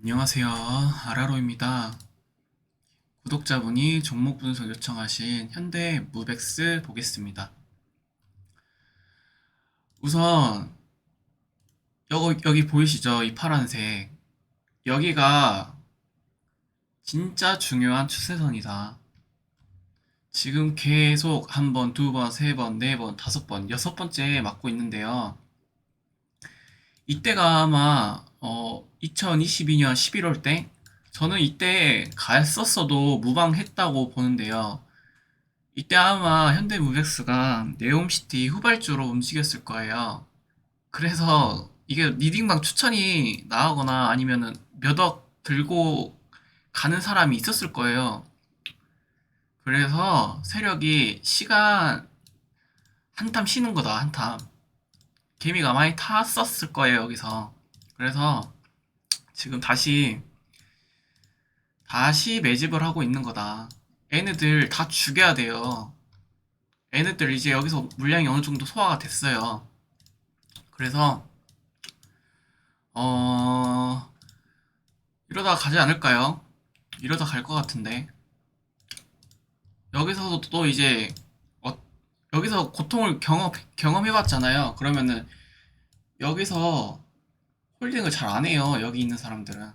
안녕하세요. 아라로입니다. 구독자분이 종목 분석 요청하신 현대 무벡스 보겠습니다. 우선 여기, 여기 보이시죠? 이 파란색. 여기가 진짜 중요한 추세선이다. 지금 계속 한 번, 두 번, 세 번, 네 번, 다섯 번, 여섯 번째 맞고 있는데요. 이때가 아마 어 2022년 11월 때 저는 이때 갔었어도 무방했다고 보는데요. 이때 아마 현대무벡스가 네옴시티 후발주로 움직였을 거예요. 그래서 이게 리딩방 추천이 나오거나 아니면은 몇 억 들고 가는 사람이 있었을 거예요. 그래서 세력이 시간 한탐 쉬는 거다, 한탐. 개미가 많이 탔었을 거예요, 여기서. 그래서 지금 다시, 다시 매집을 하고 있는 거다. 얘네들 다 죽여야 돼요. 얘네들 이제 여기서 물량이 어느 정도 소화가 됐어요. 그래서, 어, 이러다 가지 않을까요? 이러다 갈 것 같은데. 여기서도 또 이제, 어, 여기서 고통을 경험, 경험해봤잖아요. 그러면은, 여기서 홀딩을 잘 안 해요. 여기 있는 사람들은.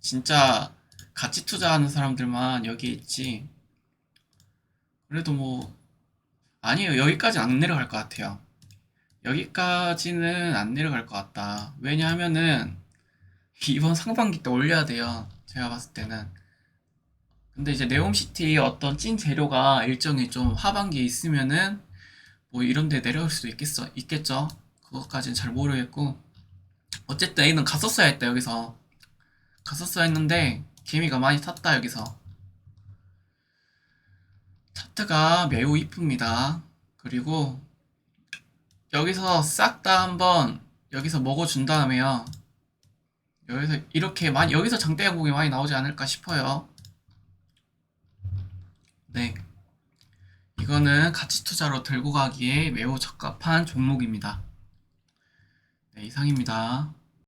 진짜 가치 투자하는 사람들만 여기 있지. 그래도 뭐, 아니에요. 여기까지 안 내려갈 것 같아요. 여기까지는 안 내려갈 것 같다. 왜냐하면은, 이번 상반기 때 올려야 돼요. 제가 봤을 때는. 근데 이제 네옴시티 어떤 찐 재료가 일정이 좀 하반기에 있으면은, 뭐 이런 데 내려올 수도 있겠어, 있겠죠. 그것까지는 잘 모르겠고. 어쨌든 A는 갔었어야 했다, 여기서. 갔었어야 했는데, 개미가 많이 탔다, 여기서. 차트가 매우 이쁩니다. 그리고, 여기서 싹 다 한번, 여기서 먹어준 다음에요. 여기서 이렇게 많이, 여기서 장대 양봉이 많이 나오지 않을까 싶어요. 네. 이거는 가치 투자로 들고 가기에 매우 적합한 종목입니다. 네, 이상입니다.